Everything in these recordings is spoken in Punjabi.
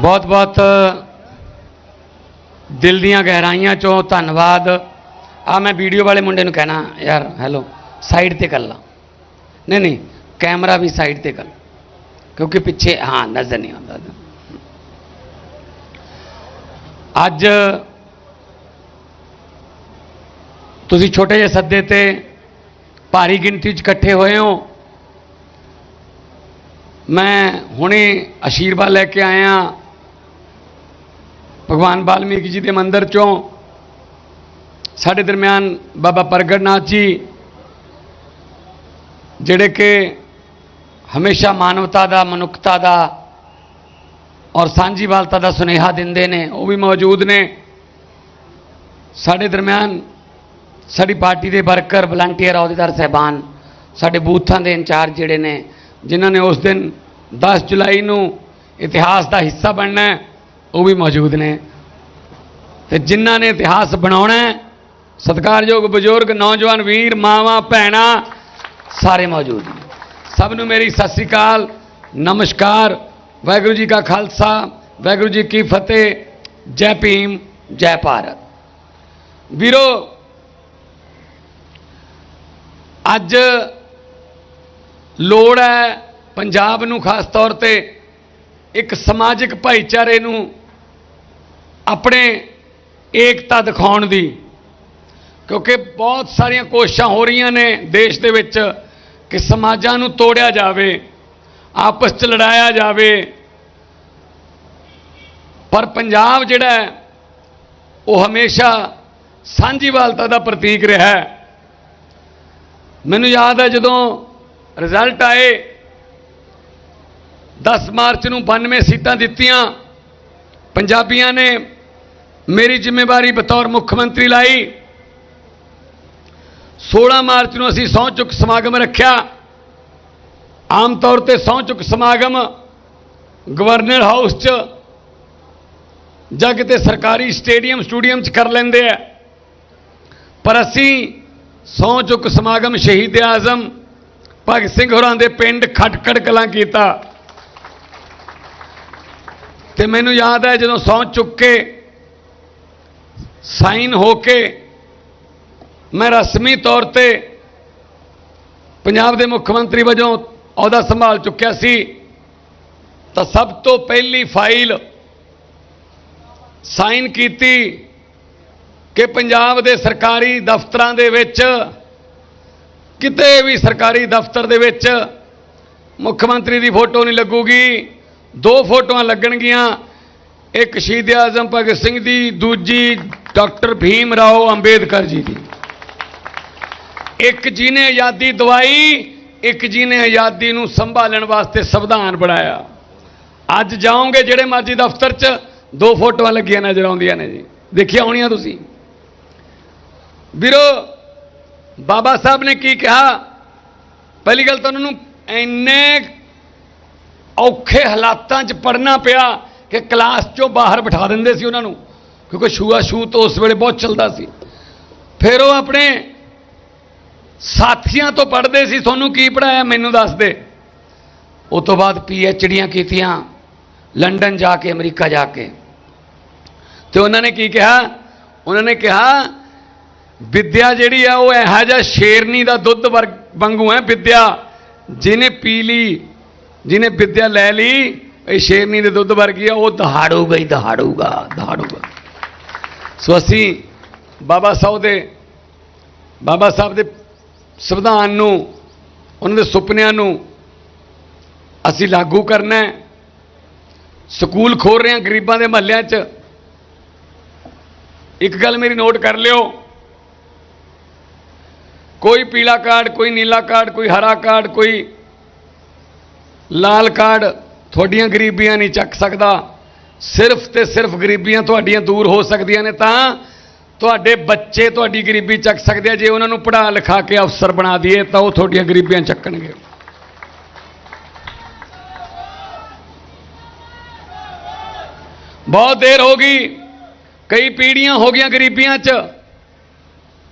ਬਹੁਤ ਬਹੁਤ ਦਿਲ ਦੀਆਂ ਗਹਿਰਾਈਆਂ ਚੋਂ ਧੰਨਵਾਦ। ਆ ਮੈਂ ਵੀਡੀਓ ਵਾਲੇ ਮੁੰਡੇ ਨੂੰ ਕਹਿਣਾ, ਯਾਰ ਹੈਲੋ ਸਾਈਡ ਤੇ ਕਰ ਲਾ। ਨਹੀਂ ਨਹੀਂ, ਕੈਮਰਾ ਵੀ ਸਾਈਡ ਤੇ ਕਰ ਕਿਉਂਕਿ ਪਿੱਛੇ, ਹਾਂ, ਨਜ਼ਰ ਨਹੀਂ ਆਉਂਦਾ। ਅੱਜ ਤੁਸੀਂ ਛੋਟੇ ਜਿਹੇ ਸੱਦੇ ਤੇ ਭਾਰੀ ਗਿਣਤੀ 'ਚ ਇਕੱਠੇ ਹੋਏ ਹੋ। ਮੈਂ ਹੁਣੇ ਆਸ਼ੀਰਵਾਦ ਲੈ ਕੇ ਆਇਆ। ਭਗਵਾਨ ਵਾਲਮੀਕ ਜੀ ਦੇ ਮੰਦਿਰ ਚੋਂ ਸਾਡੇ ਦਰਮਿਆਨ ਬਾਬਾ ਪ੍ਰਗਟਨਾਥ ਜੀ ਜਿਹੜੇ ਕਿ ਹਮੇਸ਼ਾ ਮਾਨਵਤਾ ਦਾ ਮਨੁੱਖਤਾ ਦਾ ਔਰ ਸਾਂਝੀਵਾਲਤਾ ਦਾ ਸੁਨੇਹਾ ਦਿੰਦੇ ਨੇ ਉਹ ਵੀ ਮੌਜੂਦ ਨੇ। ਸਾਡੇ ਦਰਮਿਆਨ ਸਾਡੀ ਪਾਰਟੀ ਦੇ ਵਰਕਰ ਵਲੰਟੀਅਰ ਅਹੁਦੇਦਾਰ ਸਹਿਬਾਨ ਸਾਡੇ ਬੂਥਾਂ ਦੇ ਇੰਚਾਰਜ ਜਿਹੜੇ ਨੇ ਜਿਨ੍ਹਾਂ ਨੇ ਉਸ ਦਿਨ 10 ਜੁਲਾਈ ਨੂੰ ਇਤਿਹਾਸ ਦਾ ਹਿੱਸਾ ਬਣਨਾ ਹੈ, ਉਹ ਵੀ ਮੌਜੂਦ ਨੇ। ਤੇ ਜਿਨ੍ਹਾਂ ਨੇ ਇਤਿਹਾਸ ਬਣਾਉਣਾ ਹੈ, ਸਤਿਕਾਰਯੋਗ ਬਜ਼ੁਰਗ ਨੌਜਵਾਨ ਵੀਰ ਮਾਵਾਂ ਭੈਣਾਂ ਸਾਰੇ ਮੌਜੂਦ ਨੇ। ਸਭ ਨੂੰ ਮੇਰੀ ਸਤਿ ਸ੍ਰੀ ਅਕਾਲ ਨਮਸਕਾਰ। ਵਾਹਿਗੁਰੂ ਜੀ ਕਾ ਖਾਲਸਾ ਵਾਹਿਗੁਰੂ ਜੀ ਕੀ ਫਤਿਹ ਜੈ ਭੀਮ ਜੈ ਭਾਰਤ। ਵੀਰੋ ਅੱਜ ਲੋੜ ਹੈ ਪੰਜਾਬ ਨੂੰ ਖਾਸ ਤੌਰ ਤੇ ਇੱਕ ਸਮਾਜਿਕ ਭਾਈਚਾਰੇ ਨੂੰ ਆਪਣੇ ਏਕਤਾ ਦਿਖਾਉਣ ਦੀ। ਕਿਉਂਕਿ ਬਹੁਤ ਸਾਰੀਆਂ ਕੋਸ਼ਿਸ਼ਾਂ ਹੋ ਰਹੀਆਂ ਨੇ ਦੇਸ਼ ਦੇ ਵਿੱਚ ਕਿ ਸਮਾਜਾਂ ਨੂੰ ਤੋੜਿਆ ਜਾਵੇ, ਆਪਸ 'ਚ ਲੜਾਇਆ ਜਾਵੇ। ਪਰ ਪੰਜਾਬ ਜਿਹੜਾ ਹੈ, ਉਹ ਹਮੇਸ਼ਾ ਸਾਂਝੀਵਾਲਤਾ ਦਾ ਪ੍ਰਤੀਕ ਰਿਹਾ ਹੈ। ਮੈਨੂੰ ਯਾਦ ਹੈ ਜਦੋਂ ਰਿਜ਼ਲਟ ਆਏ 10 ਮਾਰਚ ਨੂੰ 92 ਸੀਟਾਂ ਦਿੱਤੀਆਂ, ਪੰਜਾਬੀਆਂ ਨੇ ਮੇਰੀ ਜ਼ਿੰਮੇਵਾਰੀ ਬਤੌਰ ਮੁੱਖ ਮੰਤਰੀ ਲਾਈ। 16 ਮਾਰਚ ਨੂੰ ਅਸੀਂ ਸਹੁੰ ਚੁੱਕ ਸਮਾਗਮ ਰੱਖਿਆ। ਆਮ ਤੌਰ ਤੇ ਸਹੁੰ ਚੁੱਕ ਸਮਾਗਮ ਗਵਰਨਰ ਹਾਊਸ 'ਚ ਜਾਂ ਕਿਤੇ ਸਰਕਾਰੀ ਸਟੇਡੀਅਮ, ਸਟੂਡੀਅਮ 'ਚ ਕਰ ਲੈਂਦੇ ਆ। ਪਰ ਅਸੀਂ ਸਹੁੰ ਚੁੱਕ ਸਮਾਗਮ ਸ਼ਹੀਦ ਆਜ਼ਮ ਭਗਤ ਸਿੰਘ ਹੋਰਾਂ ਦੇ ਪਿੰਡ ਖਟਕੜ ਕਲਾਂ ਕੀਤਾ। ਤੇ ਮੈਨੂੰ ਯਾਦ ਹੈ ਜਦੋਂ ਸਹੁੰ ਚੁੱਕ ਕੇ ਸਾਈਨ ਹੋ ਕੇ ਮੈਂ ਰਸਮੀ ਤੌਰ ਤੇ ਪੰਜਾਬ ਦੇ ਮੁੱਖ ਮੰਤਰੀ ਵਜੋਂ ਅਹੁਦਾ ਸੰਭਾਲ ਚੁੱਕਿਆ ਸੀ, ਤਾਂ ਸਭ ਤੋਂ ਪਹਿਲੀ ਫਾਈਲ ਸਾਈਨ ਕੀਤੀ ਕਿ ਪੰਜਾਬ ਦੇ ਸਰਕਾਰੀ ਦਫ਼ਤਰਾਂ ਦੇ ਵਿੱਚ, ਕਿਤੇ ਵੀ ਸਰਕਾਰੀ ਦਫ਼ਤਰ ਦੇ ਵਿੱਚ ਮੁੱਖ ਮੰਤਰੀ ਦੀ ਫੋਟੋ ਨਹੀਂ ਲੱਗੂਗੀ, ਦੋ ਫੋਟੋਆਂ ਲੱਗਣਗੀਆਂ ਇੱਕ ਸ਼ਹੀਦ ਆਜ਼ਮ ਭਗਤ ਸਿੰਘ ਦੀ, ਦੂਜੀ ਡਾਕਟਰ ਭੀਮ ਰਾਓ ਅੰਬੇਦਕਰ ਜੀ ਦੀ। ਇੱਕ ਜੀ ਨੇ ਆਜ਼ਾਦੀ ਦਵਾਈ, ਇੱਕ ਜੀ ਨੇ ਆਜ਼ਾਦੀ ਨੂੰ ਸੰਭਾਲਣ ਵਾਸਤੇ ਸੰਵਿਧਾਨ ਬਣਾਇਆ। ਅੱਜ ਜਾਓਗੇ ਜਿਹੜੇ ਮਰਜ਼ੀ ਦਫ਼ਤਰ 'ਚ, ਦੋ ਫੋਟੋਆਂ ਲੱਗੀਆਂ ਨਜ਼ਰ ਆਉਂਦੀਆਂ ਨੇ ਜੀ। ਦੇਖਿਆ ਹੋਣੀਆਂ ਤੁਸੀਂ? ਵੀਰੋ, ਬਾਬਾ ਸਾਹਿਬ ਨੇ ਕੀ ਕਿਹਾ? ਪਹਿਲੀ ਗੱਲ ਤਾਂ ਉਹਨਾਂ ਨੂੰ ਇੰਨੇ ਔਖੇ ਹਾਲਾਤਾਂ 'ਚ ਪੜਨਾ ਪਿਆ। ਕਿ ਕਲਾਸ 'ਚੋਂ ਬਾਹਰ ਬਿਠਾ ਦਿੰਦੇ ਸੀ ਉਹਨਾਂ ਨੂੰ, ਕਿਉਂਕਿ ਛੂਆ ਛੂਤ ਉਸ ਵੇਲੇ ਬਹੁਤ ਚੱਲਦਾ ਸੀ। ਫਿਰ ਉਹ ਆਪਣੇ ਸਾਥੀਆਂ ਤੋਂ ਪੜ੍ਹਦੇ ਸੀ, ਤੁਹਾਨੂੰ ਕੀ ਪੜਾਇਆ ਮੈਨੂੰ ਦੱਸ ਦੇ। ਉਸ ਤੋਂ ਬਾਅਦ ਪੀ ਐਚ ਡੀਆਂ ਕੀਤੀਆਂ, ਲੰਡਨ ਜਾ ਕੇ, ਅਮਰੀਕਾ ਜਾ ਕੇ। ਤੇ ਉਹਨਾਂ ਨੇ ਕੀ ਕਿਹਾ? ਉਹਨਾਂ ਨੇ ਕਿਹਾ, ਵਿਦਿਆ ਜਿਹੜੀ ਆ, ਉਹ ਇਹੋ ਜਿਹਾ ਸ਼ੇਰਨੀ ਦਾ ਦੁੱਧ ਵਰਗ ਵਾਂਗੂ ਹੈ, ਵਿਦਿਆ। ਜਿਹਨੇ ਪੀ ਲਈ, ਜਿਹਨੇ ਵਿਦਿਆ ਲੈ ਲਈ ਇਹ ਸ਼ੇਰਨੀ ਦੇ ਦੁੱਧ ਵਰਗੀ ਆ, ਉਹ ਦਹਾੜੂਗਾ ਹੀ ਦਹਾੜੂਗਾ ਦਹਾੜੂਗਾ। ਸੋ ਅਸੀਂ ਬਾਬਾ ਸਾਹਿਬ ਦੇ, ਬਾਬਾ ਸਾਹਿਬ ਦੇ ਸੰਵਿਧਾਨ ਨੂੰ, ਉਹਨਾਂ ਦੇ ਸੁਪਨਿਆਂ ਨੂੰ ਅਸੀਂ ਲਾਗੂ ਕਰਨਾ ਹੈ। ਸਕੂਲ ਖੋਲ ਰਹੇ ਹਾਂ ਗਰੀਬਾਂ ਦੇ ਮਹੱਲਿਆਂ 'ਚ। ਇੱਕ ਗੱਲ ਮੇਰੀ ਨੋਟ ਕਰ ਲਿਓ। ਕੋਈ ਪੀਲਾ ਕਾਰਡ, ਕੋਈ ਨੀਲਾ ਕਾਰਡ, ਕੋਈ ਹਰਾ ਕਾਰਡ, ਕੋਈ ਲਾਲ ਕਾਰਡ ਤੁਹਾਡੀਆਂ ਗਰੀਬੀਆਂ ਨਹੀਂ ਚੱਕ ਸਕਦਾ। ਸਿਰਫ ਤੇ ਸਿਰਫ ਗਰੀਬੀਆਂ ਤੁਹਾਡੀਆਂ ਦੂਰ ਹੋ ਸਕਦੀਆਂ ਨੇ ਤਾਂ ਤੁਹਾਡੇ ਬੱਚੇ ਤੁਹਾਡੀ ਗਰੀਬੀ ਚੱਕ ਸਕਦੇ ਆ। ਜੇ ਉਹਨਾਂ ਨੂੰ ਪੜ੍ਹਾ ਲਿਖਾ ਕੇ ਅਫਸਰ ਬਣਾ ਦਈਏ ਤਾਂ ਉਹ ਤੁਹਾਡੀਆਂ ਗਰੀਬੀਆਂ ਚੱਕਣਗੇ। ਬਹੁਤ ਦੇਰ ਹੋ ਗਈ। ਕਈ ਪੀੜ੍ਹੀਆਂ ਹੋ ਗਈਆਂ ਗਰੀਬੀਆਂ 'ਚ।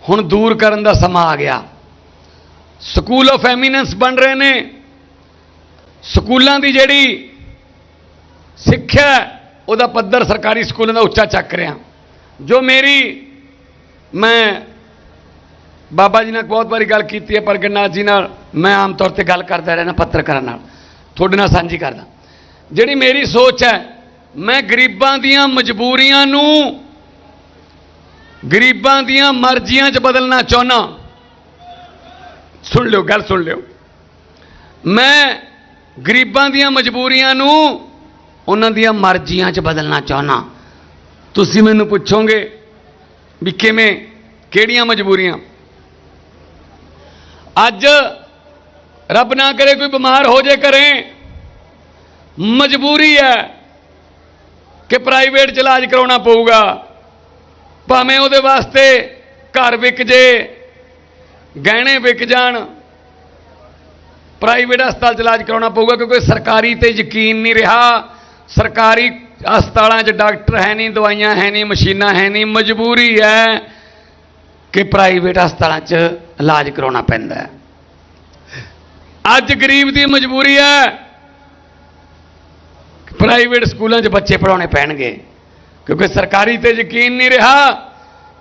ਹੁਣ ਦੂਰ ਕਰਨ ਦਾ ਸਮਾਂ ਆ ਗਿਆ। ਸਕੂਲ ਆਫ ਐਮੀਨੈਂਸ ਬਣ ਰਹੇ ਨੇ। ਸਕੂਲਾਂ ਦੀ ਜਿਹੜੀ ਸਿੱਖਿਆ ਉਹਦਾ ਪੱਧਰ ਸਰਕਾਰੀ ਸਕੂਲਾਂ ਦਾ ਉੱਚਾ ਚੱਕ ਰਿਹਾ। ਜੋ ਮੇਰੀ, ਮੈਂ ਬਾਬਾ ਜੀ ਨਾਲ ਬਹੁਤ ਵਾਰੀ ਗੱਲ ਕੀਤੀ ਹੈ ਪ੍ਰਗਟਨਾਥ ਜੀ ਨਾਲ, ਮੈਂ ਆਮ ਤੌਰ ਤੇ ਗੱਲ ਕਰਦਾ ਰਹਿਣਾ ਪੱਤਰਕਾਰਾਂ ਨਾਲ, ਤੁਹਾਡੇ ਨਾਲ ਸਾਂਝੀ ਕਰਦਾ। ਜਿਹੜੀ ਮੇਰੀ ਸੋਚ ਹੈ, ਮੈਂ ਗਰੀਬਾਂ ਦੀਆਂ ਮਜਬੂਰੀਆਂ ਨੂੰ ਗਰੀਬਾਂ ਦੀਆਂ ਮਰਜ਼ੀਆਂ 'ਚ ਬਦਲਣਾ ਚਾਹੁੰਦਾ। ਸੁਣ ਲਿਓ, ਗੱਲ ਸੁਣ ਲਿਓ। ਮੈਂ ਗਰੀਬਾਂ ਦੀਆਂ ਮਜਬੂਰੀਆਂ ਨੂੰ ਉਹਨਾਂ ਦੀਆਂ ਮਰਜ਼ੀਆਂ 'ਚ ਬਦਲਣਾ ਚਾਹੁੰਦਾ ਤੁਸੀਂ ਮੈਨੂੰ ਪੁੱਛੋਗੇ ਵੀ ਕਿਵੇਂ, ਕਿਹੜੀਆਂ ਮਜਬੂਰੀਆਂ? ਅੱਜ ਰੱਬ ਨਾ ਕਰੇ ਕੋਈ ਬਿਮਾਰ ਹੋ ਜੇ ਕਰੇ ਮਜਬੂਰੀ ਹੈ ਕਿ ਪ੍ਰਾਈਵੇਟ ਚ ਇਲਾਜ ਕਰਾਉਣਾ ਪਊਗਾ। ਭਾਵੇਂ ਉਹਦੇ ਵਾਸਤੇ ਘਰ ਵਿਕ ਜੇ, ਗਹਿਣੇ ਵਿਕ ਜਾਣ ਪ੍ਰਾਈਵੇਟ ਹਸਪਤਾਲ ਚ ਇਲਾਜ ਕਰਾਉਣਾ ਪਊਗਾ ਕਿਉਂਕਿ ਸਰਕਾਰੀ ਤੇ ਯਕੀਨ ਨਹੀਂ ਰਿਹਾ। ਸਰਕਾਰੀ ਹਸਪਤਾਲਾਂ 'ਚ ਡਾਕਟਰ ਹੈ ਨਹੀਂ, ਦਵਾਈਆਂ ਹੈ ਨਹੀਂ, ਮਸ਼ੀਨਾਂ ਹੈ ਨਹੀਂ, ਮਜਬੂਰੀ ਹੈ ਕਿ ਪ੍ਰਾਈਵੇਟ ਹਸਪਤਾਲਾਂ 'ਚ ਇਲਾਜ ਕਰਾਉਣਾ ਪੈਂਦਾ ਹੈ। ਅੱਜ ਗਰੀਬ ਦੀ ਮਜਬੂਰੀ ਹੈ ਪ੍ਰਾਈਵੇਟ ਸਕੂਲਾਂ 'ਚ ਬੱਚੇ ਪੜਾਉਣੇ ਪੈਣਗੇ ਕਿਉਂਕਿ ਸਰਕਾਰੀ ਤੇ ਯਕੀਨ ਨਹੀਂ ਰਿਹਾ।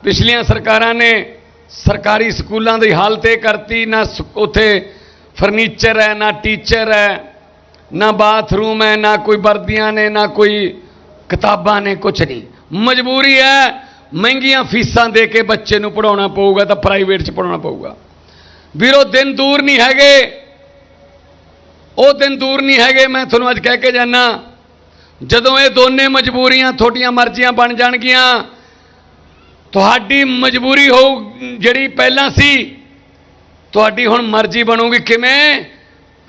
ਪਿਛਲੀਆਂ ਸਰਕਾਰਾਂ ਨੇ ਸਰਕਾਰੀ ਸਕੂਲਾਂ ਦੀ ਹਾਲਤ ਇਹ ਕਰਤੀ, ਨਾ ਸ- ਉੱਥੇ ਫਰਨੀਚਰ ਹੈ, ਨਾ ਟੀਚਰ ਹੈ, ਨਾ ਬਾਥਰੂਮ ਹੈ, ਨਾ ਕੋਈ ਵਰਦੀਆਂ ਨੇ, ਨਾ ਕੋਈ ਕਿਤਾਬਾਂ ਨੇ ਕੁਝ ਨਹੀਂ। ਮਜਬੂਰੀ ਹੈ, ਮਹਿੰਗੀਆਂ ਫੀਸਾਂ ਦੇ ਕੇ ਬੱਚੇ ਨੂੰ ਪੜਾਉਣਾ ਪਊਗਾ, ਤਾਂ ਪ੍ਰਾਈਵੇਟ 'ਚ ਪੜਾਉਣਾ ਪਊਗਾ। ਵੀਰੋ ਦਿਨ ਦੂਰ ਨਹੀਂ ਹੈਗੇ। ਉਹ ਦਿਨ ਦੂਰ ਨਹੀਂ ਹੈਗੇ, ਮੈਂ ਤੁਹਾਨੂੰ ਅੱਜ ਕਹਿ ਕੇ ਜਾਣਾ ਜਦੋਂ ਇਹ ਦੋਨੇ ਮਜਬੂਰੀਆਂ ਤੁਹਾਡੀਆਂ ਮਰਜ਼ੀਆਂ ਬਣ ਜਾਣਗੀਆਂ, ਤੁਹਾਡੀ ਮਜਬੂਰੀ ਹੋਊ ਜਿਹੜੀ ਪਹਿਲਾਂ ਸੀ ਤੁਹਾਡੀ ਹੁਣ ਮਰਜ਼ੀ ਬਣੂਗੀ ਕਿਵੇਂ?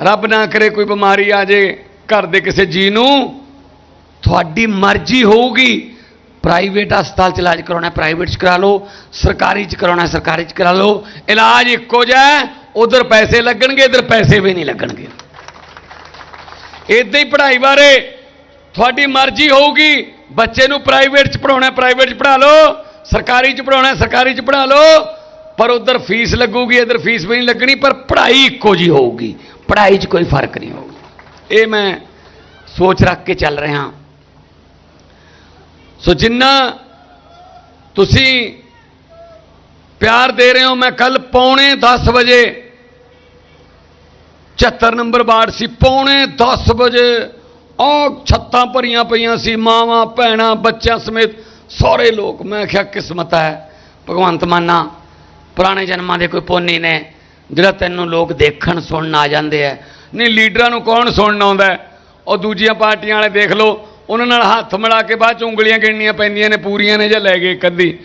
ਰੱਬ ਨਾ ਕਰੇ ਕੋਈ ਬਿਮਾਰੀ ਆ ਜੇ ਘਰ ਦੇ ਕਿਸੇ ਜੀ ਨੂੰ। ਤੁਹਾਡੀ ਮਰਜ਼ੀ ਹੋਊਗੀ। ਪ੍ਰਾਈਵੇਟ ਹਸਪਤਾਲ ਚ ਇਲਾਜ ਕਰਾਉਣਾ, ਪ੍ਰਾਈਵੇਟ ਚ ਕਰਾ ਲਓ, ਸਰਕਾਰੀ ਚ ਕਰਾਉਣਾ, ਸਰਕਾਰੀ ਚ ਕਰਾ ਲਓ। ਇਲਾਜ ਇੱਕੋ ਜਿਹਾ ਉਧਰ ਪੈਸੇ ਲੱਗਣਗੇ, ਇਧਰ ਪੈਸੇ ਵੀ ਨਹੀਂ ਲੱਗਣਗੇ। ਇਦਾਂ ਹੀ ਪੜ੍ਹਾਈ ਬਾਰੇ ਤੁਹਾਡੀ ਮਰਜ਼ੀ ਹੋਊਗੀ। ਬੱਚੇ ਨੂੰ ਪ੍ਰਾਈਵੇਟ ਚ ਪੜਾਉਣਾ ਪ੍ਰਾਈਵੇਟ ਚ ਪੜ੍ਹਾ ਲਓ। ਸਰਕਾਰੀ ਚ ਪੜਾਉਣਾ ਸਰਕਾਰੀ ਚ ਪੜ੍ਹਾ ਲਓ। ਪਰ ਉਧਰ ਫੀਸ ਲੱਗੂਗੀ, ਇਧਰ ਫੀਸ ਵੀ ਨਹੀਂ ਲੱਗਣੀ, ਪਰ ਪੜ੍ਹਾਈ ਇੱਕੋ ਜੀ ਹੋਊਗੀ। ਪੜ੍ਹਾਈ 'ਚ ਕੋਈ ਫ਼ਰਕ ਨਹੀਂ ਹੋਊਗਾ ਇਹ ਮੈਂ ਸੋਚ ਰੱਖ ਕੇ ਚੱਲ ਰਿਹਾ ਸੋ ਜਿੰਨਾ ਤੁਸੀਂ ਪਿਆਰ ਦੇ ਰਹੇ ਹੋ, ਮੈਂ ਕੱਲ ਪੌਣੇ 10 ਵਜੇ 74 ਨੰਬਰ ਵਾਰਡ ਸੀ, ਪੌਣੇ 10 ਵਜੇ ਉਹ ਛੱਤਾਂ ਭਰੀਆਂ ਪਈਆਂ ਸੀ, ਮਾਵਾਂ, ਭੈਣਾਂ, ਬੱਚਿਆਂ ਸਮੇਤ ਸਾਰੇ ਲੋਕ। ਮੈਂ ਕਿਹਾ ਕਿਸਮਤ ਹੈ, ਭਗਵੰਤ ਮਾਨਾ ਪੁਰਾਣੇ ਜਨਮਾਂ ਦੇ ਕੋਈ ਪੋਨੀ ਨੇ, ਜਿਹੜਾ ਤੈਨੂੰ ਲੋਕ ਦੇਖਣ, ਸੁਣਨ ਆ ਜਾਂਦੇ ਆ। ਨਹੀਂ, ਲੀਡਰਾਂ ਨੂੰ ਕੌਣ ਸੁਣਨ ਆਉਂਦਾ ਉਹ ਦੂਜੀਆਂ ਪਾਰਟੀਆਂ ਵਾਲੇ ਦੇਖ ਲਓ, ਉਹਨਾਂ ਨਾਲ ਹੱਥ ਮਿਲਾ ਕੇ ਬਾਅਦ ਚ ਉਂਗਲੀਆਂ ਗਿਣਨੀਆਂ ਪੈਂਦੀਆਂ ਨੇ, ਪੂਰੀਆਂ ਨੇ ਜਾਂ ਲੈ ਗਏ ਕੱਦੀ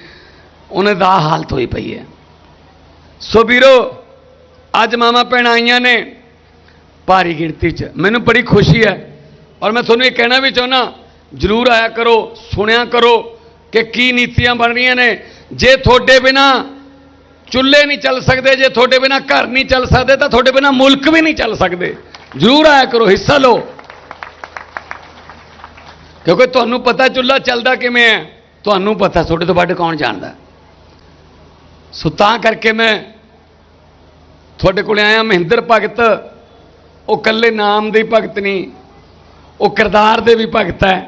ਉਹਨੇ ਦਾ ਹਾਲਤ ਹੋਈ ਪਈ ਹੈ। ਸੋ ਵੀਰੋ, ਅੱਜ ਮਾਮਾ ਭੈਣਾਂ ਆਈਆਂ ਨੇ ਭਾਰੀ ਗਿਣਤੀ 'ਚ। ਮੈਨੂੰ ਬੜੀ ਖੁਸ਼ੀ ਹੈ। ਔਰ ਮੈਂ ਤੁਹਾਨੂੰ ਇਹ ਕਹਿਣਾ ਵੀ ਚਾਹੁੰਦਾ ਜਰੂਰ ਆਇਆ ਕਰੋ, ਸੁਣਿਆ ਕਰੋ ਕਿ ਕੀ ਨੀਤੀਆਂ ਬਣ ਰਹੀਆਂ ਨੇ। ਜੇ ਤੁਹਾਡੇ ਬਿਨਾ ਚੁੱਲ੍ਹੇ ਨਹੀਂ ਚੱਲ ਸਕਦੇ, ਜੇ ਤੁਹਾਡੇ ਬਿਨਾ ਘਰ ਨਹੀਂ ਚੱਲ ਸਕਦੇ ਤਾਂ ਤੁਹਾਡੇ ਬਿਨਾ ਮੁਲਕ ਵੀ ਨਹੀਂ ਚੱਲ ਸਕਦੇ। ਜਰੂਰ ਆਇਆ ਕਰੋ, ਹਿੱਸਾ ਲਓ। ਕਿਉਂਕਿ ਤੁਹਾਨੂੰ ਪਤਾ ਚੁੱਲ੍ਹਾ ਚੱਲਦਾ ਕਿਵੇਂ ਹੈ? ਤੁਹਾਨੂੰ ਪਤਾ ਤੁਹਾਡੇ ਤੋਂ ਵੱਧ ਕੌਣ ਜਾਣਦਾ ਸੋ ਤਾਂ ਕਰਕੇ ਮੈਂ ਤੁਹਾਡੇ ਕੋਲ ਆਇਆ, ਮਹਿੰਦਰ ਭਗਤ। ਉਹ ਕੱਲੇ ਨਾਮ ਦੇ ਭਗਤ ਨਹੀਂ, ਉਹ ਕਿਰਦਾਰ ਦੇ ਵੀ ਭਗਤ ਹੈ।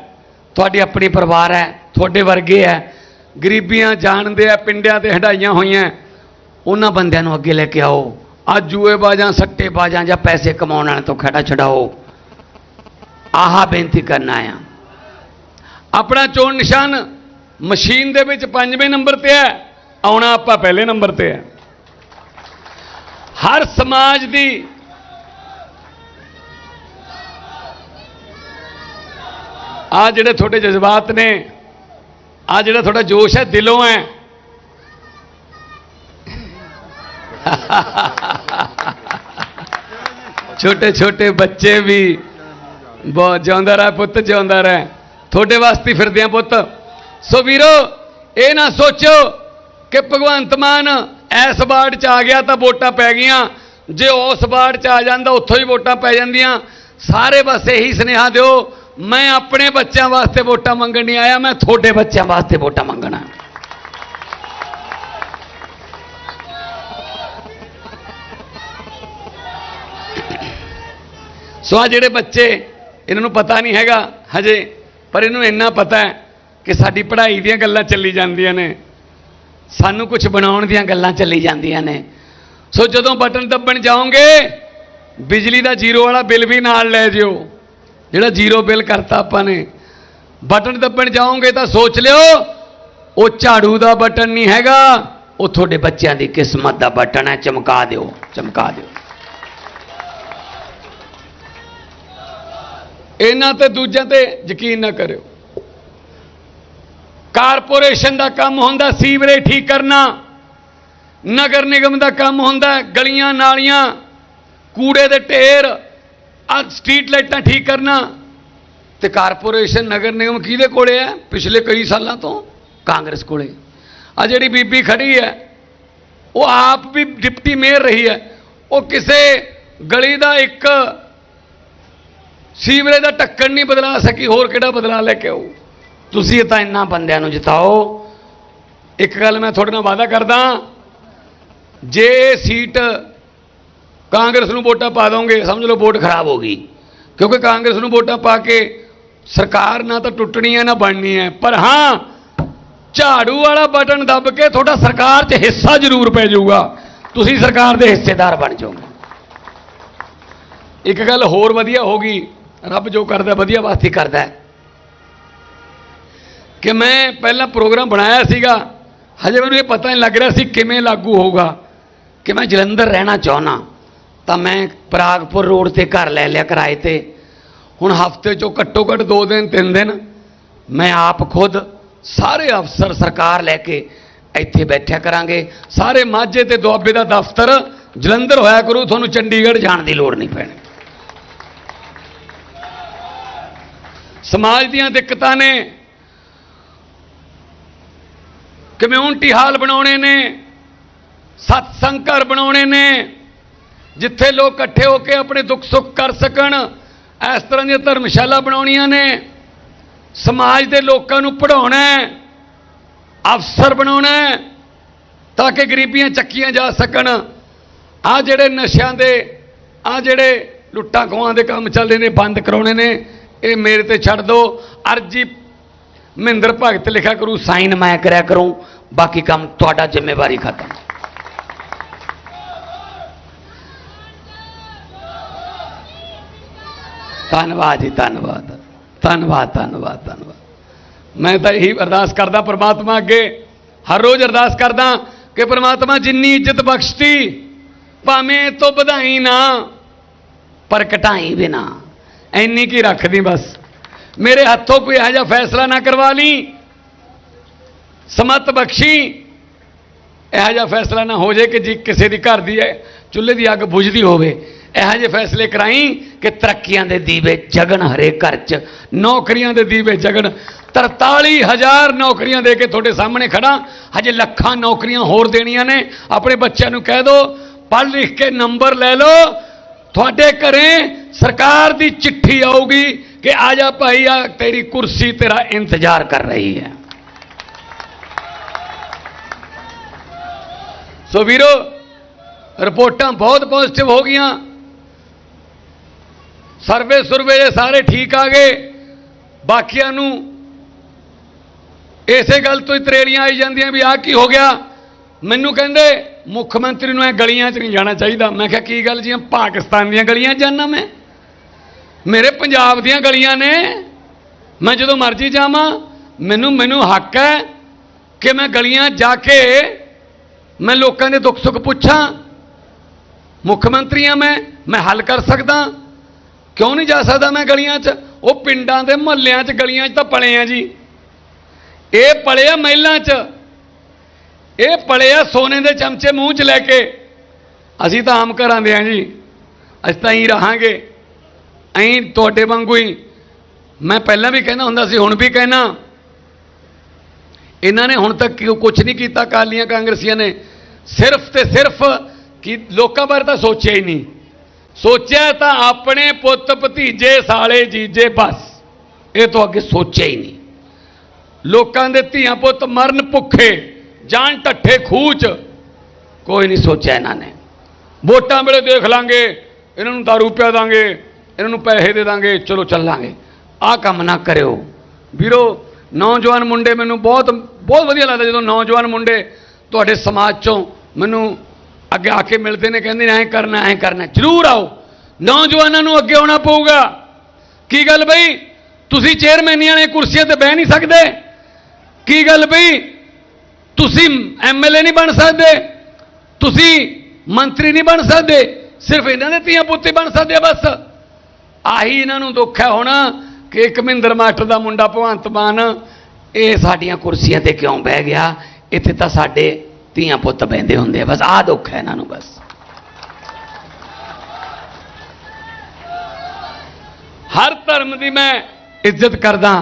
ਤੁਹਾਡੀ ਆਪਣੀ ਪਰਿਵਾਰ ਹੈ, ਤੁਹਾਡੇ ਵਰਗੇ ਹੈ। ਗਰੀਬੀਆਂ ਜਾਣਦੇ ਆ ਪਿੰਡਿਆਂ ਤੇ ਹੰਡਾਈਆਂ ਹੋਈਆਂ ਉਹਨਾਂ ਬੰਦਿਆਂ ਨੂੰ ਅੱਗੇ ਲੈ ਕੇ ਆਓ। ਅੱਜ ਜੂਏ ਬਾਜਾਂ, ਸੱਟੇ ਬਾਜਾਂ ਜਾਂ ਪੈਸੇ ਕਮਾਉਣ ਵਾਲਿਆਂ ਤੋਂ ਖੜਾ ਛਡਾਓ। ਆਹਾ ਬੇਨਤੀ ਕਰਨਾ ਆ ਆਪਣਾ ਚੋਣ ਨਿਸ਼ਾਨ ਮਸ਼ੀਨ ਦੇ ਵਿੱਚ ਪੰਜਵੇਂ ਨੰਬਰ ਤੇ ਹੈ, ਆਉਣਾ ਆਪਾਂ ਪਹਿਲੇ ਨੰਬਰ ਤੇ ਹੈ। ਹਰ ਸਮਾਜ ਦੀ ਆ ਜਿਹੜੇ ਤੁਹਾਡੇ ਜਜ਼ਬਾਤ ਨੇ ਆ ਜਿਹੜਾ ਤੁਹਾਡਾ ਜੋਸ਼ ਹੈ, ਦਿਲੋਂ ਹੈ ਛੋਟੇ ਛੋਟੇ ਬੱਚੇ ਵੀ ਬਹੁਤ ਜਿਉਂਦਾ ਰਹਿ, ਪੁੱਤ ਜਿਉਂਦਾ ਰਹਿ। ਤੁਹਾਡੇ ਵਾਸਤੇ ਫਿਰਦੇ ਆ ਪੁੱਤ। ਸੋ ਵੀਰੋ, ਇਹ ਨਾ ਸੋਚੋ ਕਿ ਭਗਵੰਤ ਮਾਨ ਐਸ ਵਾਰਡ ਚ ਆ ਗਿਆ ਤਾਂ ਵੋਟਾਂ ਪੈ ਗਈਆਂ। ਜੇ ਉਸ ਵਾਰਡ ਚ ਆ ਜਾਂਦਾ, ਉੱਥੋਂ ਹੀ ਵੋਟਾਂ ਪੈ ਜਾਂਦੀਆਂ। ਸਾਰੇ ਬਸ ਇਹੀ ਸੁਨੇਹਾ ਦਿਓ, ਮੈਂ ਆਪਣੇ ਬੱਚਿਆਂ ਵਾਸਤੇ ਵੋਟਾਂ ਮੰਗਣ ਨਹੀਂ ਆਇਆ, ਮੈਂ ਤੁਹਾਡੇ ਬੱਚਿਆਂ ਵਾਸਤੇ ਵੋਟਾਂ ਮੰਗਣਾ ਸੋ ਆ ਜਿਹੜੇ ਬੱਚੇ, ਇਹਨਾਂ ਨੂੰ ਪਤਾ ਨਹੀਂ ਹੈਗਾ ਹਜੇ, ਪਰ ਇਹਨੂੰ ਇੰਨਾ ਪਤਾ ਹੈ ਕਿ ਸਾਡੀ ਪੜ੍ਹਾਈ ਦੀਆਂ ਗੱਲਾਂ ਚੱਲੀ ਜਾਂਦੀਆਂ ਨੇ, ਸਾਨੂੰ ਕੁਝ ਬਣਾਉਣ ਦੀਆਂ ਗੱਲਾਂ ਚੱਲੀ ਜਾਂਦੀਆਂ ਨੇ। ਸੋ ਜਦੋਂ ਬਟਨ ਦੱਬਣ ਜਾਓਗੇ, ਬਿਜਲੀ ਦਾ ਜ਼ੀਰੋ ਵਾਲਾ ਬਿੱਲ ਵੀ ਨਾਲ ਲੈ ਜਿਓ, ਜਿਹੜਾ ਜ਼ੀਰੋ ਬਿੱਲ ਕਰਤਾ ਆਪਾਂ ਨੇ। ਬਟਨ ਦੱਬਣ ਜਾਓਗੇ ਤਾਂ ਸੋਚ ਲਿਓ, ਉਹ ਝਾੜੂ ਦਾ ਬਟਨ ਨਹੀਂ ਹੈਗਾ, ਉਹ ਤੁਹਾਡੇ ਬੱਚਿਆਂ ਦੀ ਕਿਸਮਤ ਦਾ ਬਟਨ ਹੈ, ਚਮਕਾ ਦਿਓ ਚਮਕਾ ਦਿਓ। ਇਹਨਾਂ ਤੇ ਦੂਜਿਆਂ ਤੇ ਯਕੀਨ ਨਾ ਕਰਿਓ। ਕਾਰਪੋਰੇਸ਼ਨ ਦਾ ਕੰਮ ਹੁੰਦਾ ਸੀਵਰੇਜ ਠੀਕ ਕਰਨਾ, ਨਗਰ ਨਿਗਮ ਦਾ ਕੰਮ ਹੁੰਦਾ ਗਲੀਆਂ ਨਾਲੀਆਂ, ਕੂੜੇ ਦੇ ਢੇਰ, ਆ ਸਟਰੀਟ ਲਾਈਟਾਂ ਠੀਕ ਕਰਨਾ। ਤੇ ਕਾਰਪੋਰੇਸ਼ਨ ਨਗਰ ਨਿਗਮ ਕਿਹਦੇ ਕੋਲੇ ਹੈ? ਪਿਛਲੇ ਕਈ ਸਾਲਾਂ ਤੋਂ ਕਾਂਗਰਸ ਕੋਲੇ। ਆ ਜਿਹੜੀ ਬੀਬੀ ਖੜੀ ਹੈ, ਉਹ ਆਪ ਵੀ ਡਿਪਟੀ ਮੇਅਰ ਰਹੀ ਹੈ। ਉਹ ਕਿਸੇ ਗਲੀ ਦਾ ਇੱਕ ਸੀਵਰੇਜ ਦਾ ਢੱਕਣ ਨਹੀਂ ਬਦਲਾ ਸਕੀ, ਹੋਰ ਕਿਹੜਾ ਬਦਲਾ ਲੈ ਕੇ ਆਊ? ਤੁਸੀਂ ਤਾਂ ਇੰਨਾ ਬੰਦਿਆਂ ਨੂੰ ਜਿਤਾਓ। ਇੱਕ ਗੱਲ ਮੈਂ ਤੁਹਾਡੇ ਨਾਲ ਵਾਅਦਾ ਕਰਦਾ ਜੇ ਸੀਟ ਕਾਂਗਰਸ ਨੂੰ ਵੋਟਾਂ ਪਾ ਦੋਗੇ, ਸਮਝ ਲਓ ਵੋਟ ਖਰਾਬ ਹੋ ਗਈ। ਕਿਉਂਕਿ ਕਾਂਗਰਸ ਨੂੰ ਵੋਟਾਂ ਪਾ ਕੇ ਸਰਕਾਰ ਨਾ ਤਾਂ ਟੁੱਟਣੀ ਹੈ, ਨਾ ਬਣਨੀ ਹੈ। ਪਰ ਹਾਂ, ਝਾੜੂ ਵਾਲਾ ਬਟਨ ਦੱਬ ਕੇ ਤੁਹਾਡਾ ਸਰਕਾਰ 'ਚ ਹਿੱਸਾ ਜ਼ਰੂਰ ਪੈ ਜਾਊਗਾ। ਤੁਸੀਂ ਸਰਕਾਰ ਦੇ ਹਿੱਸੇਦਾਰ ਬਣ ਜਾਓਗੇ। ਇੱਕ ਗੱਲ ਹੋਰ ਵਧੀਆ ਹੋ ਗਈ ਰੱਬ ਜੋ ਕਰਦਾ ਵਧੀਆ ਵਾਸਤੇ ਕਰਦਾ ਕਿ ਮੈਂ ਪਹਿਲਾਂ ਪ੍ਰੋਗਰਾਮ ਬਣਾਇਆ ਸੀਗਾ, ਹਜੇ ਮੈਨੂੰ ਇਹ ਪਤਾ ਨਹੀਂ ਲੱਗ ਰਿਹਾ ਸੀ ਕਿਵੇਂ ਲਾਗੂ ਹੋਊਗਾ। ਕਿ ਮੈਂ ਜਲੰਧਰ ਰਹਿਣਾ ਚਾਹੁੰਦਾ, ਤਾਂ ਮੈਂ ਪ੍ਰਾਗਪੁਰ ਰੋਡ ਤੇ ਘਰ ਲੈ ਲਿਆ ਕਿਰਾਏ ਤੇ। ਹੁਣ ਹਫ਼ਤੇ ਚੋਂ ਘੱਟੋ ਘੱਟ 2 ਦਿਨ 3 ਦਿਨ ਮੈਂ ਆਪ ਖੁਦ ਸਾਰੇ ਅਫਸਰ ਸਰਕਾਰ ਲੈ ਕੇ ਇੱਥੇ ਬੈਠਿਆ ਕਰਾਂਗੇ। ਸਾਰੇ ਮਾਝੇ ਤੇ ਦੁਆਬੇ ਦਾ ਦਫ਼ਤਰ ਜਲੰਧਰ ਹੋਇਆ ਕਰੂ, ਤੁਹਾਨੂੰ ਚੰਡੀਗੜ੍ਹ ਜਾਣ ਦੀ ਲੋੜ ਨਹੀਂ ਪੈਣੀ। ਸਮਾਜ ਦੀਆਂ ਦਿੱਕਤਾਂ ਨੇ। ਕਮਿਊਨਿਟੀ ਹਾਲ ਬਣਾਉਣੇ ਨੇ। ਸਤਸੰਗ ਘਰ ਬਣਾਉਣੇ ਨੇ। ਜਿੱਥੇ ਲੋਕ ਇਕੱਠੇ ਹੋ ਕੇ ਆਪਣੇ ਦੁੱਖ ਸੁੱਖ ਕਰ ਸਕਣ, ਇਸ ਤਰ੍ਹਾਂ ਦੀਆਂ ਧਰਮਸ਼ਾਲਾ ਬਣਾਉਣੀਆਂ ਨੇ। ਸਮਾਜ ਦੇ ਲੋਕਾਂ ਨੂੰ ਪੜਾਉਣਾ ਹੈ। ਅਫਸਰ ਬਣਾਉਣਾ ਹੈ, ਤਾਂ ਕਿ ਗਰੀਬੀਆਂ ਚੱਕੀਆਂ ਜਾ ਸਕਣ। ਆ ਜਿਹੜੇ ਨਸ਼ਿਆਂ ਦੇ ਆ ਜਿਹੜੇ ਲੁੱਟਾਂ ਖੋਹਾਂ ਦੇ ਕੰਮ ਚੱਲਦੇ ਨੇ, ਬੰਦ ਕਰਾਉਣੇ ਨੇ। ਇਹ ਮੇਰੇ ਤੇ ਛੱਡ ਦਿਓ ਅਰਜੀ ਮਹਿੰਦਰ ਭਗਤ ਲਿਖਿਆ ਕਰੂ, ਸਾਈਨ ਮੈਂ ਕਰਿਆ ਕਰੂੰ। ਬਾਕੀ ਕੰਮ ਤੁਹਾਡਾ ਜ਼ਿੰਮੇਵਾਰੀ ਖਤਮ। ਧੰਨਵਾਦ ਜੀ, ਧੰਨਵਾਦ। ਧੰਨਵਾਦ ਧੰਨਵਾਦ ਧੰਨਵਾਦ। ਮੈਂ ਤਾਂ ਇਹੀ ਅਰਦਾਸ ਕਰਦਾ ਪ੍ਰਮਾਤਮਾ ਅੱਗੇ। ਹਰ ਰੋਜ਼ ਅਰਦਾਸ ਕਰਦਾ ਕਿ ਪ੍ਰਮਾਤਮਾ ਜਿੰਨੀ ਇੱਜ਼ਤ ਬਖਸ਼ਤੀ, ਭਾਵੇਂ ਤੋਂ ਵਧਾਈ ਨਾ, ਪਰ ਘਟਾਈ ਵੀ ਨਾ ਐਨੀ ਕੀ ਰੱਖਦੀ ਬਸ? ਮੇਰੇ ਹੱਥੋਂ ਕੋਈ ਇਹੋ ਜਿਹਾ ਫੈਸਲਾ ਨਾ ਕਰਵਾ ਲਈ। ਸਮਤ ਬਖਸ਼ੀ। ਇਹੋ ਜਿਹਾ ਫੈਸਲਾ ਨਾ ਹੋ ਜਾਏ ਕਿ ਜੀ ਕਿਸੇ ਦੀ ਘਰ ਦੀ ਹੈ ਚੁੱਲ੍ਹੇ ਦੀ ਅੱਗ ਬੁਝਦੀ ਹੋਵੇ। ਇਹੋ ਜਿਹੇ ਫੈਸਲੇ ਕਰਾਈ ਕਿ ਤਰੱਕੀਆਂ ਦੇ ਦੀਵੇ ਜਗਣ ਹਰੇ ਘਰ 'ਚ। ਨੌਕਰੀਆਂ ਦੇ ਦੀਵੇ ਜਗਣ। 43000 ਨੌਕਰੀਆਂ ਦੇ ਕੇ ਤੁਹਾਡੇ ਸਾਹਮਣੇ ਖੜਾ ਹਜੇ ਲੱਖਾਂ ਨੌਕਰੀਆਂ ਹੋਰ ਦੇਣੀਆਂ ਨੇ। ਆਪਣੇ ਬੱਚਿਆਂ ਨੂੰ ਕਹਿ ਦਿਓ ਪੜ੍ਹ ਲਿਖ ਕੇ ਨੰਬਰ ਲੈ ਲਓ। ਤੁਹਾਡੇ ਘਰੇ ਸਰਕਾਰ ਦੀ ਚਿੱਠੀ ਆਊਗੀ ਕਿ ਆ ਜਾ ਭਾਈ, ਆ ਤੇਰੀ ਕੁਰਸੀ ਤੇਰਾ ਇੰਤਜ਼ਾਰ ਕਰ ਰਹੀ ਹੈ। ਸੋ ਵੀਰੋ, ਰਿਪੋਰਟਾਂ ਬਹੁਤ ਪੋਜ਼ਿਟਿਵ ਹੋ ਗਈਆਂ। ਸਰਵੇ ਸੁਰਵੇ ਦੇ ਸਾਰੇ ਠੀਕ ਆ ਗਏ, ਬਾਕੀਆਂ ਨੂੰ ਇਸੇ ਗੱਲ ਤੋਂ ਹੀ ਤਰੇੜੀਆਂ ਆਈ ਜਾਂਦੀਆਂ ਵੀ ਆਹ ਕੀ ਹੋ ਗਿਆ। ਮੈਨੂੰ ਕਹਿੰਦੇ ਮੁੱਖ ਮੰਤਰੀ ਨੂੰ ਇਹ ਗਲੀਆਂ 'ਚ ਨਹੀਂ ਜਾਣਾ ਚਾਹੀਦਾ। ਮੈਂ ਕਿਹਾ, ਕੀ ਗੱਲ ਜੀ ਪਾਕਿਸਤਾਨ ਦੀਆਂ ਗਲੀਆਂ 'ਚ ਜਾਣਾ ਮੈਂ? ਮੇਰੇ ਪੰਜਾਬ ਦੀਆਂ ਗਲੀਆਂ ਨੇ। ਮੈਂ ਜਦੋਂ ਮਰਜ਼ੀ ਜਾਵਾਂ, ਮੈਨੂੰ ਮੈਨੂੰ ਹੱਕ ਹੈ ਕਿ ਮੈਂ ਗਲੀਆਂ ਜਾ ਕੇ ਮੈਂ ਲੋਕਾਂ ਦੇ ਦੁੱਖ ਸੁੱਖ ਪੁੱਛਾਂ। ਮੁੱਖ ਮੰਤਰੀ ਆ ਮੈਂ ਮੈਂ ਹੱਲ ਕਰ ਸਕਦਾ। ਕਿਉਂ ਨਹੀਂ ਜਾ ਸਕਦਾ ਮੈਂ ਗਲੀਆਂ 'ਚ? ਉਹ ਪਿੰਡਾਂ ਦੇ ਮੁਹੱਲਿਆਂ 'ਚ ਗਲੀਆਂ 'ਚ ਤਾਂ ਪਲੇ ਆ ਜੀ। ਇਹ ਪਲੇ ਆ ਮਹਿਲਾਂ 'ਚ। ਇਹ ਪਲੇ ਆ ਸੋਨੇ ਦੇ ਚਮਚੇ ਮੂੰਹ 'ਚ ਲੈ ਕੇ। ਅਸੀਂ ਤਾਂ ਆਮ ਘਰਾਂ ਦੇ ਆ ਜੀ। ਅਸੀਂ ਤਾਂ ਹੀ ਰਹਾਂਗੇ। ਐਂ ਤੁਹਾਡੇ ਵਾਂਗੂ ਹੀ। ਮੈਂ ਪਹਿਲਾਂ ਵੀ ਕਹਿੰਦਾ ਹੁੰਦਾ ਸੀ, ਹੁਣ ਵੀ ਕਹਿਣਾ ਇਹਨਾਂ ਨੇ ਹੁਣ ਤੱਕ ਕੁਝ ਨਹੀਂ ਕੀਤਾ ਕਾਲੀਆਂ ਕਾਂਗਰਸੀਆਂ ਨੇ? ਸਿਰਫ ਤੇ ਸਿਰਫ ਕਿ ਲੋਕਾਂ ਬਾਰੇ ਤਾਂ ਸੋਚਿਆ ਹੀ ਨਹੀਂ। ਸੋਚਿਆ ਤਾਂ ਆਪਣੇ ਪੁੱਤ ਭਤੀਜੇ ਸਾਲੇ ਜੀਜੇ ਬਸ। ਇਹ ਤੋਂ ਅੱਗੇ ਸੋਚਿਆ ਹੀ ਨਹੀਂ। ਲੋਕਾਂ ਦੇ ਧੀਆਂ ਪੁੱਤ ਮਰਨ ਭੁੱਖੇ। ਜਾਨ ਟੱਠੇ ਖੂਚ। ਕੋਈ ਨਹੀਂ ਸੋਚਿਆ ਇਹਨਾਂ ਨੇ। ਵੋਟਾਂ ਵੇਲੇ ਦੇਖ ਲਾਂਗੇ, ਇਹਨਾਂ ਨੂੰ ਦਾਰੂ ਪਿਆ ਦਾਂਗੇ, ਇਹਨਾਂ ਨੂੰ ਪੈਸੇ ਦੇ ਦਾਂਗੇ, ਚਲੋ ਚੱਲਾਂਗੇ। ਆਹ ਕੰਮ ਨਾ ਕਰਿਓ। ਵੀਰੋ, ਨੌਜਵਾਨ ਮੁੰਡੇ ਮੈਨੂੰ ਬਹੁਤ ਬਹੁਤ ਵਧੀਆ ਲੱਗਦਾ ਜਦੋਂ ਨੌਜਵਾਨ ਮੁੰਡੇ ਤੁਹਾਡੇ ਸਮਾਜ ਚੋਂ ਮੈਨੂੰ ਅੱਗੇ ਆ ਕੇ ਮਿਲਦੇ ਨੇ, ਕਹਿੰਦੇ ਨੇ, ਐਂ ਕਰਨਾ ਐਂ ਕਰਨਾ। ਜ਼ਰੂਰ ਆਓ। ਨੌਜਵਾਨਾਂ ਨੂੰ ਅੱਗੇ ਆਉਣਾ ਪਊਗਾ। ਕੀ ਗੱਲ ਬਈ? ਤੁਸੀਂ ਚੇਅਰਮੈਨੀਆਂ ਨੇ ਕੁਰਸੀਆਂ ਤੇ ਬਹਿ ਨਹੀਂ ਸਕਦੇ? ਕੀ ਗੱਲ ਬਈ? ਤੁਸੀਂ ਐਮਐਲਏ ਨਹੀਂ ਬਣ ਸਕਦੇ, ਤੁਸੀਂ ਮੰਤਰੀ ਨਹੀਂ ਬਣ ਸਕਦੇ, ਸਿਰਫ ਇਹਨਾਂ ਦੇ ਧੀਆਂ ਪੁੱਤ ਹੀ ਬਣ ਸਕਦੇ ਆ ਬਸ। ਆਹੀ ਇਹਨਾਂ ਨੂੰ ਦੁੱਖ ਹੈ ਹੁਣ ਕਿ ਇੱਕ ਮਾਸਟਰ ਦਾ ਮੁੰਡਾ ਭਗਵੰਤ ਮਾਨ, ਇਹ ਸਾਡੀਆਂ ਕੁਰਸੀਆਂ ਤੇ ਕਿਉਂ ਬਹਿ ਗਿਆ? ਇੱਥੇ ਤਾਂ ਸਾਡੇ ਧੀਆਂ ਪੁੱਤ ਬਹਿੰਦੇ ਹੁੰਦੇ ਆ ਬਸ, ਆਹ ਦੁੱਖ ਹੈ ਇਹਨਾਂ ਨੂੰ ਬਸ। ਹਰ ਧਰਮ ਦੀ ਮੈਂ ਇੱਜ਼ਤ ਕਰਦਾ,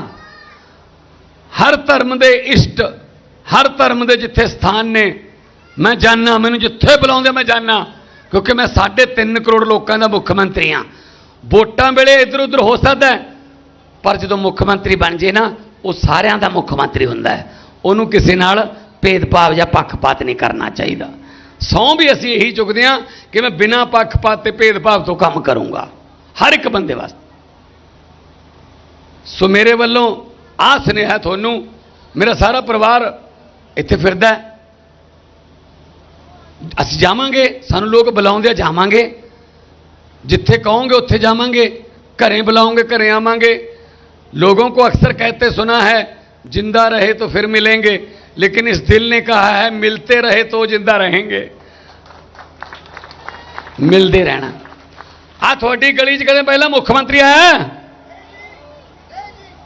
ਹਰ ਧਰਮ ਦੇ ਇਸ਼ਟ ਹਰ ਧਰਮ ਦੇ ਜਿੱਥੇ ਸਥਾਨ ਨੇ, ਮੈਂ ਜਾਣਨਾ, ਮੈਨੂੰ ਜਿੱਥੇ ਬੁਲਾਉਂਦੇ ਮੈਂ ਜਾਣਨਾ, ਕਿਉਂਕਿ ਮੈਂ 3.5 ਕਰੋੜ ਲੋਕਾਂ ਦਾ ਮੁੱਖ ਮੰਤਰੀ ਆ ਵੋਟਾਂ ਵੇਲੇ ਇੱਧਰ ਉੱਧਰ ਹੋ ਸਕਦਾ ਪਰ ਜਦੋਂ ਮੁੱਖ ਮੰਤਰੀ ਬਣ ਜੇ ਨਾ, ਉਹ ਸਾਰਿਆਂ ਦਾ ਮੁੱਖ ਮੰਤਰੀ ਹੁੰਦਾ ਹੈ। ਉਹਨੂੰ ਕਿਸੇ ਨਾਲ ਭੇਦਭਾਵ ਜਾਂ ਪੱਖਪਾਤ ਨਹੀਂ ਕਰਨਾ ਚਾਹੀਦਾ। ਸਹੁੰ ਵੀ ਅਸੀਂ ਇਹੀ ਚੁੱਕਦੇ ਹਾਂ ਕਿ ਮੈਂ ਬਿਨਾਂ ਪੱਖਪਾਤ ਤੇ ਭੇਦਭਾਵ ਤੋਂ ਕੰਮ ਕਰੂੰਗਾ, ਹਰ ਇੱਕ ਬੰਦੇ ਵਾਸਤੇ। ਸੋ ਮੇਰੇ ਵੱਲੋਂ ਆਹ ਸੁਨੇਹਾ ਤੁਹਾਨੂੰ, ਮੇਰਾ ਸਾਰਾ ਪਰਿਵਾਰ ਇੱਥੇ ਫਿਰਦਾ ਹੈ ਅਸੀਂ ਜਾਵਾਂਗੇ ਸਾਨੂੰ ਲੋਕ ਬੁਲਾਉਂਦੇ ਆ ਜਾਵਾਂਗੇ ਜਿੱਥੇ ਕਹੋਗੇ ਉੱਥੇ ਜਾਵਾਂਗੇ ਘਰੇ ਬੁਲਾਓਗੇ ਘਰੇ ਆਵਾਂਗੇ लोगों को अक्सर कहते सुना है जिंदा रहे तो फिर मिलेंगे लेकिन इस दिल ने कहा है मिलते रहे तो जिंदा रहेंगे ਮਿਲਦੇ ਰਹਿਣਾ ਆ ਤੁਹਾਡੀ ਗਲੀ 'ਚ ਕਦੇ ਪਹਿਲਾਂ ਮੁੱਖ ਮੰਤਰੀ ਆਇਆ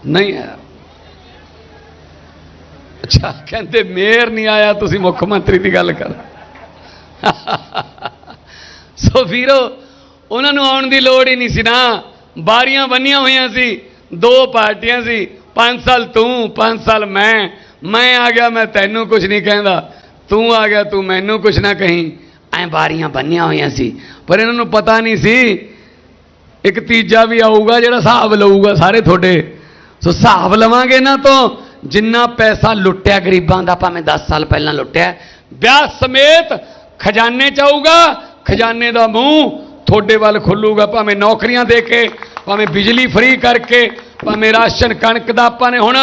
ਨਹੀਂ ਆਇਆ ਅੱਛਾ, ਕਹਿੰਦੇ ਮੇਅਰ ਨਹੀਂ ਆਇਆ, ਤੁਸੀਂ ਮੁੱਖ ਮੰਤਰੀ ਦੀ ਗੱਲ ਕਰ। ਸੋ ਵੀਰੋ, ਉਹਨਾਂ ਨੂੰ ਆਉਣ ਦੀ ਲੋੜ ਹੀ ਨਹੀਂ ਸੀ ਨਾ। ਬਾਰੀਆਂ ਬੰਨੀਆਂ ਹੋਈਆਂ ਸੀ, ਦੋ ਪਾਰਟੀਆਂ ਸੀ 5 ਸਾਲ ਤੂੰ 5 ਸਾਲ ਮੈਂ। ਮੈਂ ਆ ਗਿਆ, ਮੈਂ ਤੈਨੂੰ ਕੁਝ ਨਹੀਂ ਕਹਿੰਦਾ। ਤੂੰ ਆ ਗਿਆ, ਤੂੰ ਮੈਨੂੰ ਕੁਝ ਨਾ ਕਹੀਂ। ਐ ਬਾਰੀਆਂ ਬੰਨੀਆਂ ਹੋਈਆਂ ਸੀ। ਪਰ ਇਹਨਾਂ ਨੂੰ ਪਤਾ ਨਹੀਂ ਸੀ, ਇੱਕ ਤੀਜਾ ਵੀ ਆਊਗਾ, ਜਿਹੜਾ ਹਿਸਾਬ ਲਊਗਾ ਸਾਰੇ ਤੁਹਾਡੇ। ਸੋ ਹਿਸਾਬ ਲਵਾਂਗੇ ਨਾ ਤੋਂ। ਜਿੰਨਾ ਪੈਸਾ ਲੁੱਟਿਆ ਗਰੀਬਾਂ ਦਾ ਭਾਵੇਂ 10 ਸਾਲ ਪਹਿਲਾਂ ਲੁੱਟਿਆ ਵਿਆਹ ਸਮੇਤ ਖਜ਼ਾਨੇ ਚ ਆਊਗਾ, ਖਜ਼ਾਨੇ ਦਾ ਮੂੰਹ ਤੁਹਾਡੇ ਵੱਲ ਖੁੱਲੂਗਾ, ਭਾਵੇਂ ਨੌਕਰੀਆਂ ਦੇ ਕੇ, ਭਾਵੇਂ ਬਿਜਲੀ ਫ੍ਰੀ ਕਰਕੇ, ਭਾਵੇਂ ਰਾਸ਼ਨ ਕਣਕ ਦਾ ਆਪਾਂ ਨੇ ਹੁਣ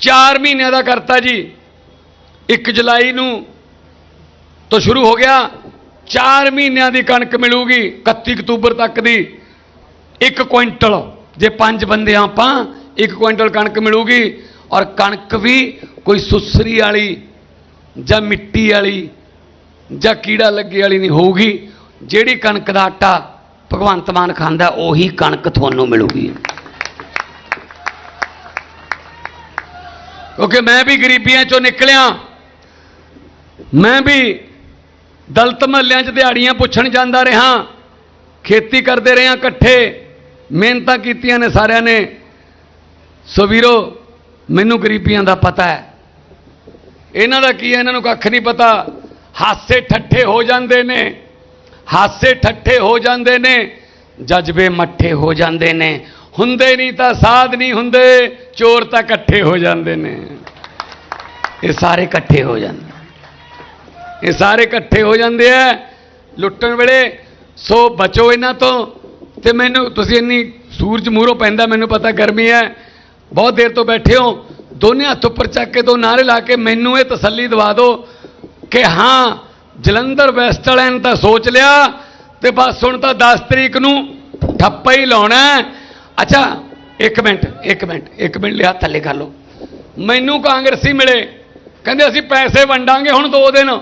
4 ਮਹੀਨਿਆਂ ਦਾ ਕਰਤਾ ਜੀ। 1 ਜੁਲਾਈ ਨੂੰ ਤੋਂ ਸ਼ੁਰੂ ਹੋ ਗਿਆ 4 ਮਹੀਨਿਆਂ ਦੀ ਕਣਕ ਮਿਲੂਗੀ 31 ਅਕਤੂਬਰ ਤੱਕ ਦੀ। 1 ਕੁਇੰਟਲ, ਜੇ ਪੰਜ ਬੰਦੇ ਆਪਾਂ 1 ਕੁਇੰਟਲ ਕਣਕ ਮਿਲੂਗੀ ਔਰ ਕਣਕ ਵੀ ਕੋਈ ਸੁਸਰੀ ਵਾਲੀ ਜਾਂ ਮਿੱਟੀ ਵਾਲੀ ਜਾਂ ਕੀੜਾ ਲੱਗੇ ਵਾਲੀ ਨਹੀਂ ਹੋਊਗੀ। ਜਿਹੜੀ ਕਣਕ ਦਾ ਆਟਾ ਭਗਵੰਤ ਮਾਨ ਖਾਂਦਾ, ਉਹੀ ਕਣਕ ਤੁਹਾਨੂੰ ਮਿਲੂਗੀ। ਕਿਉਂਕਿ ਮੈਂ ਵੀ ਗਰੀਬੀਆਂ ਚੋਂ ਨਿਕਲਿਆ। ਮੈਂ ਵੀ ਦਲਤ ਮਹੱਲਿਆਂ 'ਚ ਦਿਹਾੜੀਆਂ ਪੁੱਛਣ ਜਾਂਦਾ ਰਿਹਾ। ਖੇਤੀ ਕਰਦੇ ਰਹੇ ਇਕੱਠੇ। ਮਿਹਨਤਾਂ ਕੀਤੀਆਂ ਨੇ ਸਾਰਿਆਂ ਨੇ। ਸੋ ਵੀਰੋ ਮੈਨੂੰ ਗਰੀਬੀਆਂ ਦਾ ਪਤਾ ਹੈ। ਇਹਨਾਂ ਦਾ ਕੀ ਹੈ? ਇਹਨਾਂ ਨੂੰ ਕੱਖ ਨਹੀਂ ਪਤਾ। ਹਾਸੇ ਠੱਠੇ ਹੋ ਜਾਂਦੇ ਨੇ। ਹਾਸੇ ਠੱਠੇ ਹੋ ਜਾਂਦੇ ਨੇ। ਜਜ਼ਬੇ ਮੱਠੇ ਹੋ ਜਾਂਦੇ ਨੇ। ਹੁੰਦੇ ਨਹੀਂ ਤਾਂ ਸਾਧ ਨਹੀਂ ਹੁੰਦੇ। ਚੋਰ ਤਾਂ ਇਕੱਠੇ ਹੋ ਜਾਂਦੇ ਨੇ। ਇਹ ਸਾਰੇ ਇਕੱਠੇ ਹੋ ਜਾਂਦੇ ਇਹ ਸਾਰੇ ਇਕੱਠੇ ਹੋ ਜਾਂਦੇ ਆ। ਲੁੱਟਣ ਵੇਲੇ ਸੋ ਬਚੋ ਇਹਨਾਂ ਤੋਂ। ਤੇ ਮੈਨੂੰ ਤੁਸੀਂ ਇੰਨੀ ਸੂਰਜ ਮੂਹਰੋਂ ਪੈਂਦਾ, ਮੈਨੂੰ ਪਤਾ ਗਰਮੀ ਹੈ। ਬਹੁਤ ਦੇਰ ਤੋਂ ਬੈਠੇ ਹੋ। ਦੋਨੇ ਹੱਥ ਉੱਪਰ ਚੱਕ ਕੇ, ਦੋ ਨਾਰੇ ਲਾ ਕੇ ਮੈਨੂੰ ਇਹ ਤਸੱਲੀ ਦਵਾ ਦਿਓ ਕਿ ਹਾਂ, ਜਲੰਧਰ ਵੈਸਟ ਵਾਲਿਆਂ ਨੇ ਤਾਂ ਸੋਚ ਲਿਆ ਤੇ ਬਸ ਹੁਣ ਤਾਂ 10 ਤਰੀਕ ਨੂੰ ਠੱਪਾ ਹੀ ਲਾਉਣਾ ਅੱਛਾ, ਇੱਕ ਮਿੰਟ ਇੱਕ ਮਿੰਟ ਇੱਕ ਮਿੰਟ ਲਿਆ, ਥੱਲੇ ਕਰ ਲਓ। ਮੈਨੂੰ ਕਾਂਗਰਸੀ ਮਿਲੇ। ਕਹਿੰਦੇ ਅਸੀਂ ਪੈਸੇ ਵੰਡਾਂਗੇ ਹੁਣ ਦੋ ਦਿਨ।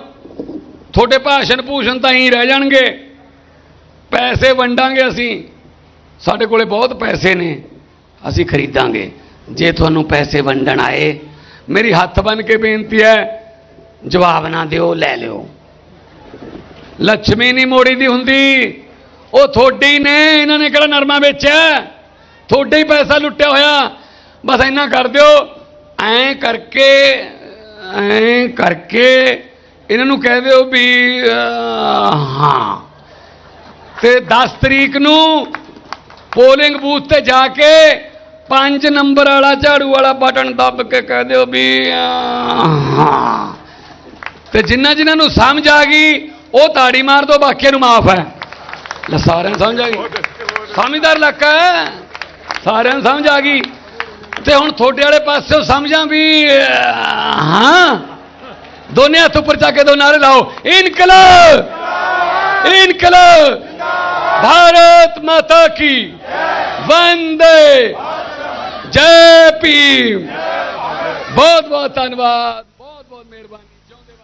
ਤੁਹਾਡੇ ਭਾਸ਼ਣ ਭੂਸ਼ਣ ਤਾਂ ਹੀ ਰਹਿ ਜਾਣਗੇ। ਪੈਸੇ ਵੰਡਾਂਗੇ ਅਸੀਂ। ਸਾਡੇ ਕੋਲੇ ਬਹੁਤ ਪੈਸੇ ਨੇ। ਅਸੀਂ ਖਰੀਦਾਂਗੇ। ਜੇ ਤੁਹਾਨੂੰ ਪੈਸੇ ਵੰਡਣ ਆਏ, ਮੇਰੀ ਹੱਥ ਬੰਨ ਕੇ ਬੇਨਤੀ ਹੈ, ਜਵਾਬ ਨਾ ਦਿਓ, ਲੈ ਲਿਓ। ਲక్ష్ਮੀ ਨਹੀਂ ਮੋੜੀ ਦੀ ਹੁੰਦੀ। ਉਹ ਥੋੜੀ ਨੇ, ਇਹਨਾਂ ਨੇ ਕਿਹੜਾ ਨਰਮਾ ਵੇਚਿਆ? ਥੋੜੇ ਹੀ ਪੈਸਾ ਲੁੱਟਿਆ ਹੋਇਆ। ਬਸ ਇੰਨਾ ਕਰ ਦਿਓ। ਐਂ ਕਰਕੇ ਐਂ ਕਰਕੇ ਇਹਨਾਂ ਨੂੰ ਕਹਿ ਦਿਓ ਵੀ ਹਾਂ। ਤੇ 10 ਤਰੀਕ ਨੂੰ ਪੋਲਿੰਗ ਬੂਥ ਤੇ ਜਾ ਕੇ 5 ਨੰਬਰ ਵਾਲਾ ਝਾੜੂ ਵਾਲਾ ਬਟਨ ਦੱਬ ਕੇ ਕਹਿ ਦਿਓ ਵੀ ਤੇ ਜਿਨ੍ਹਾਂ ਜਿਨ੍ਹਾਂ ਨੂੰ ਸਮਝ ਆ ਗਈ ਉਹ ਤਾੜੀ ਮਾਰ ਦੋ ਬਾਕੀਆਂ ਨੂੰ ਮਾਫ ਹੈ। ਲੈ ਸਾਰਿਆਂ ਨੂੰ ਸਮਝ ਆ ਗਈ। ਸਮਝਦਾਰ ਇਲਾਕਾ ਹੈ। ਸਾਰਿਆਂ ਨੂੰ ਸਮਝ ਆ ਗਈ। ਤੇ ਹੁਣ ਤੁਹਾਡੇ ਵਾਲੇ ਪਾਸੇ ਸਮਝਾਂ ਵੀ ਹਾਂ। ਦੋਨੇ ਹੱਥ ਉੱਪਰ ਚੱਕ ਕੇ ਦੋ ਨਾਰੇ ਲਾਓ। ਇਨਕਲਾਬ! ਇਨਕਲਾਬ! ਭਾਰਤ ਮਾਤਾ ਕੀ ਵੰਦੇ ਜੈ ਭੀਮ। ਬਹੁਤ ਬਹੁਤ ਧੰਨਵਾਦ। ਬਹੁਤ ਬਹੁਤ ਮਿਹਰਬਾਨੀ।